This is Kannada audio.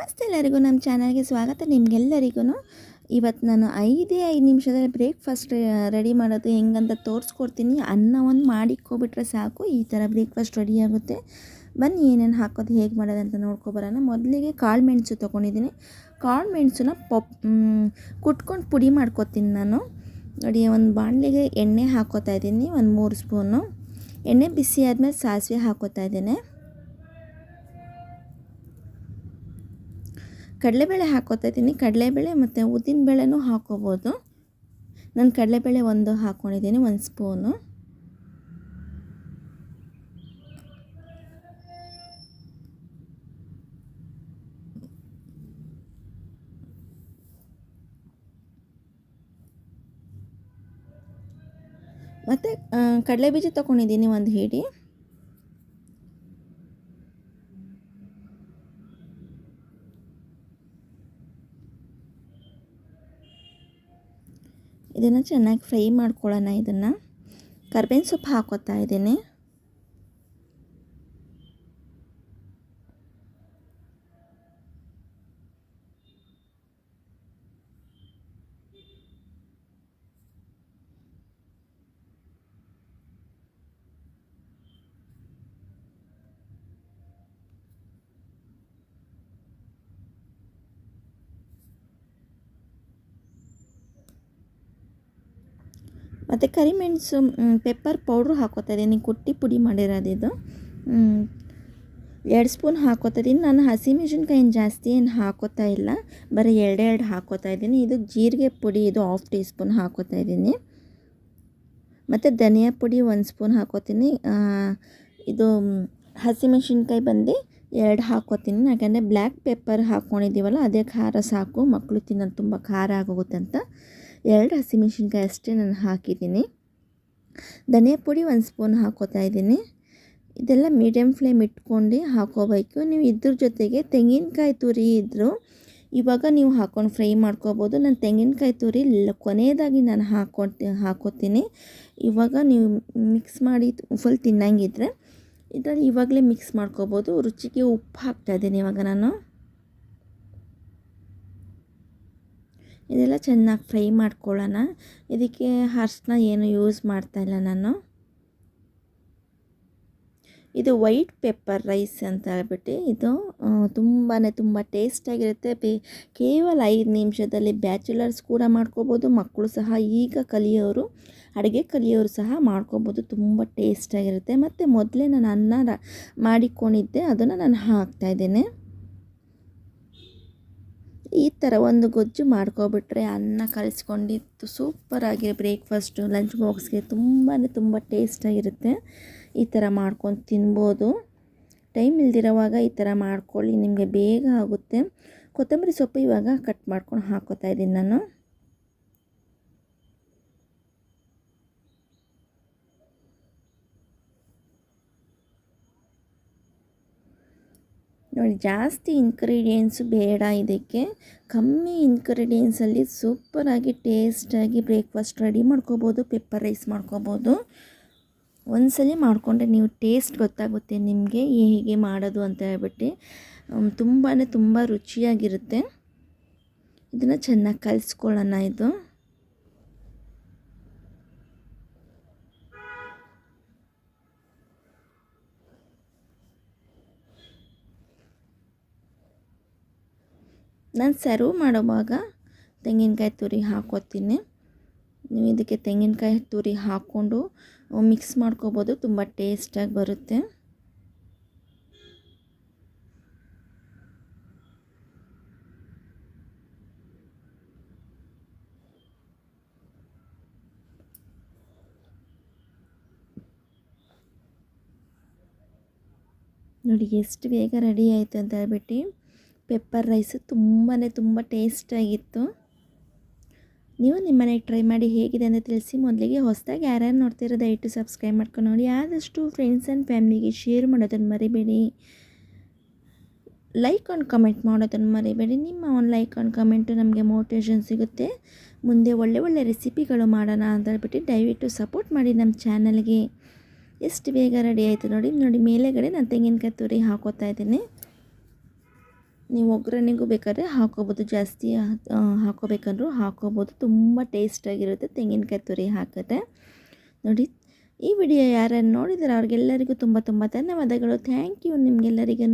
ನಮಸ್ತೆ ಎಲ್ಲರಿಗೂ, ನಮ್ಮ ಚಾನಲ್ಗೆ ಸ್ವಾಗತ. ನಿಮಗೆಲ್ಲರಿಗೂ ಇವತ್ತು ನಾನು ಐದೇ ಐದು ನಿಮಿಷದಲ್ಲಿ ಬ್ರೇಕ್ಫಾಸ್ಟ್ ರೆಡಿ ಮಾಡೋದು ಹೆಂಗಂತ ತೋರಿಸ್ಕೊಡ್ತೀನಿ. ಅನ್ನ ಒಂದು ಮಾಡಿಕ್ಕೊಬಿಟ್ರೆ ಸಾಕು, ಈ ಥರ ಬ್ರೇಕ್ಫಾಸ್ಟ್ ರೆಡಿ ಆಗುತ್ತೆ. ಬನ್ನಿ, ಏನೇನು ಹಾಕೋದು, ಹೇಗೆ ಮಾಡೋದು ಅಂತ ನೋಡ್ಕೊಬರೋಣ ಮೊದಲಿಗೆ ಕಾಳು ಮೆಣಸು ತೊಗೊಂಡಿದ್ದೀನಿ. ಕಾಳು ಮೆಣಸನ್ನ ಪಪ್ ಕುಟ್ಕೊಂಡು ಪುಡಿ ಮಾಡ್ಕೊತೀನಿ ನಾನು. ನೋಡಿ, ಒಂದು ಬಾಣಲಿಗೆ ಎಣ್ಣೆ ಹಾಕೋತಾ ಇದ್ದೀನಿ, ಒಂದು ಮೂರು ಸ್ಪೂನು. ಎಣ್ಣೆ ಬಿಸಿ ಆದಮೇಲೆ ಸಾಸಿವೆ ಹಾಕೋತಾ ಇದ್ದೇನೆ. ಕಡಲೆಬೇಳೆ ಹಾಕೋತಾ ಇದ್ದೀನಿ. ಕಡಲೆಬೇಳೆ ಮತ್ತು ಉದ್ದಿನಬೇಳೆನೂ ಹಾಕೋಬೋದು. ನಾನು ಕಡಲೆಬೇಳೆ ಒಂದು ಹಾಕ್ಕೊಂಡಿದ್ದೀನಿ ಒಂದು ಸ್ಪೂನು. ಮತ್ತು ಕಡಲೆ ಬೀಜ ತೊಗೊಂಡಿದ್ದೀನಿ ಒಂದು ಹಿಡಿ. ಇದನ್ನು ಚೆನ್ನಾಗಿ ಫ್ರೈ ಮಾಡ್ಕೊಳ್ಳೋಣ ಇದನ್ನು. ಕರ್ಬೇವಿನ ಸೊಪ್ಪು ಹಾಕೋತಾ ಇದ್ದೀನಿ. ಮತ್ತು ಕರಿಮೆಣಸು ಪೆಪ್ಪರ್ ಪೌಡ್ರು ಹಾಕೋತಾ ಇದ್ದೀನಿ. ಕುಟ್ಟಿ ಪುಡಿ ಮಾಡಿರೋದು ಇದು. ಎರಡು ಸ್ಪೂನ್ ಹಾಕೋತಾ ನಾನು ಹಸಿಮೆಣಸಿನ್ಕಾಯಿ ಜಾಸ್ತಿ ಏನು ಹಾಕೋತಾ ಇಲ್ಲ. ಬರೀ ಎರಡೆರಡು ಹಾಕೋತಾ ಇದ್ದೀನಿ. ಇದು ಜೀರಿಗೆ ಪುಡಿ, ಇದು ಹಾಫ್ ಟೀ ಸ್ಪೂನ್ ಹಾಕೋತಾ ಇದ್ದೀನಿ. ಮತ್ತು ಧನಿಯಾ ಪುಡಿ ಒಂದು ಸ್ಪೂನ್ ಹಾಕೋತೀನಿ. ಇದು ಹಸಿಮೆಣಸಿನ್ಕಾಯಿ ಬಂದು ಎರಡು ಹಾಕೋತೀನಿ. ಯಾಕಂದರೆ ಬ್ಲ್ಯಾಕ್ ಪೆಪ್ಪರ್ ಹಾಕ್ಕೊಂಡಿದ್ದೀವಲ್ಲ ಅದೇ ಖಾರ ಸಾಕು. ಮಕ್ಕಳು ತಿನ್ನೋದು ತುಂಬ ಖಾರ ಆಗೋಗುತ್ತೆ ಅಂತ. ಎರಡು ಹಸಿಮೆಣ್ಸಿನ್ಕಾಯಿ ಅಷ್ಟೇ ನಾನು ಹಾಕಿದ್ದೀನಿ. ಧನಿಯ ಪುಡಿ ಒಂದು ಸ್ಪೂನ್ ಹಾಕೋತಾ ಇದ್ದೀನಿ. ಇದೆಲ್ಲ ಮೀಡಿಯಮ್ ಫ್ಲೇಮ್ ಇಟ್ಕೊಂಡು ಹಾಕೋಬೇಕು. ನೀವು ಇದ್ರ ಜೊತೆಗೆ ತೆಂಗಿನಕಾಯಿ ತುರಿ ಇದ್ದರು ಇವಾಗ ನೀವು ಹಾಕೊಂಡು ಫ್ರೈ ಮಾಡ್ಕೋಬೋದು. ನಾನು ತೆಂಗಿನಕಾಯಿ ತುರಿ ಕೊನೆಯದಾಗಿ ನಾನು ಹಾಕೊತಿ ಹಾಕೋತೀನಿ. ಇವಾಗ ನೀವು ಮಿಕ್ಸ್ ಮಾಡಿ ಫುಲ್ ತಿನ್ನಂಗಿದ್ರೆ ಇದರಲ್ಲಿ ಇವಾಗಲೇ ಮಿಕ್ಸ್ ಮಾಡ್ಕೋಬೋದು. ರುಚಿಗೆ ಉಪ್ಪು ಹಾಕ್ತಾಯಿದ್ದೀನಿ ಇವಾಗ ನಾನು. ಇದೆಲ್ಲ ಚೆನ್ನಾಗಿ ಫ್ರೈ ಮಾಡ್ಕೊಳ್ಳೋಣ. ಇದಕ್ಕೆ ಅರ್ಶಿನ ಏನು ಯೂಸ್ ಮಾಡ್ತಾಯಿಲ್ಲ ನಾನು. ಇದು ವೈಟ್ ಪೆಪ್ಪರ್ ರೈಸ್ ಅಂತ ಹೇಳ್ಬಿಟ್ಟು ಇದು ತುಂಬಾ ತುಂಬ ಟೇಸ್ಟಾಗಿರುತ್ತೆ ಬೇ, ಕೇವಲ ಐದು ನಿಮಿಷದಲ್ಲಿ ಬ್ಯಾಚುಲರ್ಸ್ ಕೂಡ ಮಾಡ್ಕೋಬೋದು, ಮಕ್ಕಳು ಸಹ ಈಗ ಕಲಿಯೋರು, ಅಡುಗೆ ಕಲಿಯೋರು ಸಹ ಮಾಡ್ಕೋಬೋದು. ತುಂಬ ಟೇಸ್ಟಾಗಿರುತ್ತೆ ಮತ್ತು ಮೊದಲೇ ನಾನು ಅನ್ನ ಮಾಡಿಕೊಂಡಿದ್ದೆ, ಅದನ್ನು ನಾನು ಹಾಕ್ತಾಯಿದ್ದೇನೆ ಈ ಥರ ಒಂದು ಗೊಜ್ಜು ಮಾಡ್ಕೊಬಿಟ್ರೆ ಅನ್ನ ಕಲಿಸ್ಕೊಂಡಿತ್ತು ಸೂಪರಾಗಿ ಬ್ರೇಕ್ಫಾಸ್ಟು ಲಂಚ್ ಬಾಕ್ಸ್ಗೆ ತುಂಬಾ ತುಂಬ ಟೇಸ್ಟಾಗಿರುತ್ತೆ ಈ ಥರ ಮಾಡ್ಕೊಂಡು ತಿನ್ಬೋದು. ಟೈಮ್ ಇಲ್ದಿರೋವಾಗ ಈ ಥರ ಮಾಡ್ಕೊಳ್ಳಿ, ನಿಮಗೆ ಬೇಗ ಆಗುತ್ತೆ. ಕೊತ್ತಂಬರಿ ಸೊಪ್ಪು ಇವಾಗ ಕಟ್ ಮಾಡ್ಕೊಂಡು ಹಾಕೋತಾ ಇದ್ದೀನಿ ನಾನು. ನೋಡಿ, ಜಾಸ್ತಿ ಇನ್ಗ್ರೀಡಿಯೆಂಟ್ಸು ಬೇಡ ಇದಕ್ಕೆ. ಕಮ್ಮಿ ಇನ್ಗ್ರೀಡಿಯೆಂಟ್ಸಲ್ಲಿ ಸೂಪರಾಗಿ ಟೇಸ್ಟಾಗಿ ಬ್ರೇಕ್ಫಾಸ್ಟ್ ರೆಡಿ ಮಾಡ್ಕೋಬೋದು ಪೆಪ್ಪರ್ ರೈಸ್ ಮಾಡ್ಕೋಬೋದು. ಒಂದ್ಸಲಿ ಮಾಡಿಕೊಂಡ್ರೆ ನೀವು ಟೇಸ್ಟ್ ಗೊತ್ತಾಗುತ್ತೆ ನಿಮಗೆ ಹೇಗೆ ಮಾಡೋದು ಅಂತ ಹೇಳ್ಬಿಟ್ಟು. ತುಂಬಾ ತುಂಬ ರುಚಿಯಾಗಿರುತ್ತೆ. ಇದನ್ನು ಚೆನ್ನಾಗಿ ಕಲಿಸ್ಕೊಳ್ಳೋಣ ಇದು. ನಾನು ಸರ್ವ್ ಮಾಡುವಾಗ ತೆಂಗಿನಕಾಯಿ ತುರಿ ಹಾಕೋತೀನಿ ನೀವು ಇದಕ್ಕೆ ತೆಂಗಿನಕಾಯಿ ತುರಿ ಹಾಕ್ಕೊಂಡು ಮಿಕ್ಸ್ ಮಾಡ್ಕೋಬೋದು, ತುಂಬ ಟೇಸ್ಟಾಗಿ ಬರುತ್ತೆ. ನೋಡಿ, ಎಷ್ಟು ಬೇಗ ರೆಡಿ ಆಯಿತು ಅಂತ ಹೇಳ್ಬಿಟ್ಟು ಪೆಪ್ಪರ್ ರೈಸು ತುಂಬಾ ತುಂಬ ಟೇಸ್ಟಾಗಿತ್ತು. ನೀವು ನಿಮ್ಮ ಮನೆಗೆ ಟ್ರೈ ಮಾಡಿ ಹೇಗಿದೆ ಅಂತ ತಿಳಿಸಿ ಮೊದಲಿಗೆ ಹೊಸದಾಗಿ ಯಾರ್ಯಾರು ನೋಡ್ತಿರೋ ದಯವಿಟ್ಟು ಸಬ್ಸ್ಕ್ರೈಬ್ ಮಾಡ್ಕೊಂಡು ನೋಡಿ. ಆದಷ್ಟು ಫ್ರೆಂಡ್ಸ್ ಆ್ಯಂಡ್ ಫ್ಯಾಮಿಲಿಗೆ ಶೇರ್ ಮಾಡೋದನ್ನು ಮರಿಬೇಡಿ. ಲೈಕ್ ಆ್ಯಂಡ್ ಕಮೆಂಟ್ ಮಾಡೋದನ್ನು ಮರಿಬೇಡಿ. ನಿಮ್ಮ ಒಂದು ಲೈಕ್ ಆ್ಯಂಡ್ ಕಮೆಂಟು ನಮಗೆ ಮೋಟಿವೇಶನ್ ಸಿಗುತ್ತೆ. ಮುಂದೆ ಒಳ್ಳೆ ಒಳ್ಳೆ ರೆಸಿಪಿಗಳು ಮಾಡೋಣ ಅಂತ ಹೇಳ್ಬಿಟ್ಟು ದಯವಿಟ್ಟು ಸಪೋರ್ಟ್ ಮಾಡಿ ನಮ್ಮ ಚಾನಲ್ಗೆ ಎಷ್ಟು ಬೇಗ ರೆಡಿ ಆಯಿತು ನೋಡಿ ನೋಡಿ ಮೇಲೆಗಡೆ ನಾನು ತೆಂಗಿನಕಾಯಿ ತುರಿ ಹಾಕೋತಾ ಇದ್ದೀನಿ. ನೀವು ಒಗ್ಗರಣೆಗೂ ಬೇಕಾದ್ರೆ ಹಾಕೋಬೋದು. ಜಾಸ್ತಿ ಹಾಕೋಬೇಕಂದ್ರು ಹಾಕೋಬೋದು. ತುಂಬ ಟೇಸ್ಟಾಗಿರುತ್ತೆ ತೆಂಗಿನಕಾಯಿ ತುರಿ ಹಾಕಿದ್ರೆ ನೋಡಿ, ಈ ವಿಡಿಯೋ ಯಾರನ್ನು ನೋಡಿದರೆ ಅವ್ರಿಗೆಲ್ಲರಿಗೂ ತುಂಬ ತುಂಬ ಧನ್ಯವಾದಗಳು. ಥ್ಯಾಂಕ್ ಯು ನಿಮಗೆಲ್ಲರಿಗೂ